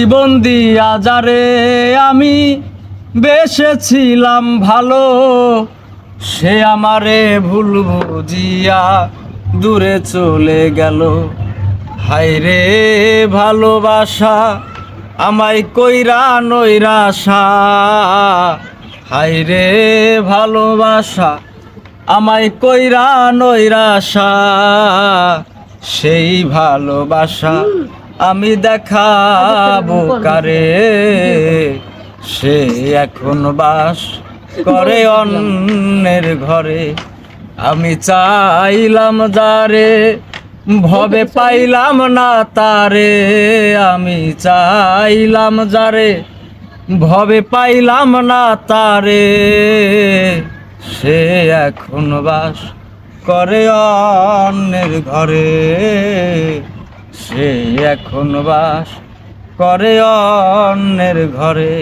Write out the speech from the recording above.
জীবন দিয়া যারে আমি বেসেছিলাম ভালো, সে আমারে ভুল বুঝিয়া দূরে চলে গেল। হায়রে ভালোবাসা, আমায় কইরা নৈরাশা হায়রে ভালোবাসা, আমায় কইরা নৈরাশা সেই ভালোবাসা আমি দেখাবো কারে? সে এখন বাস করে অন্যের ঘরে। আমি চাইলাম যারে, ভবে পাইলাম না তারে। আমি চাইলাম যারে, ভবে পাইলাম না তারে। সে এখন বাস করে অন্যের ঘরে। এখন বাস করে অন্যের ঘরে।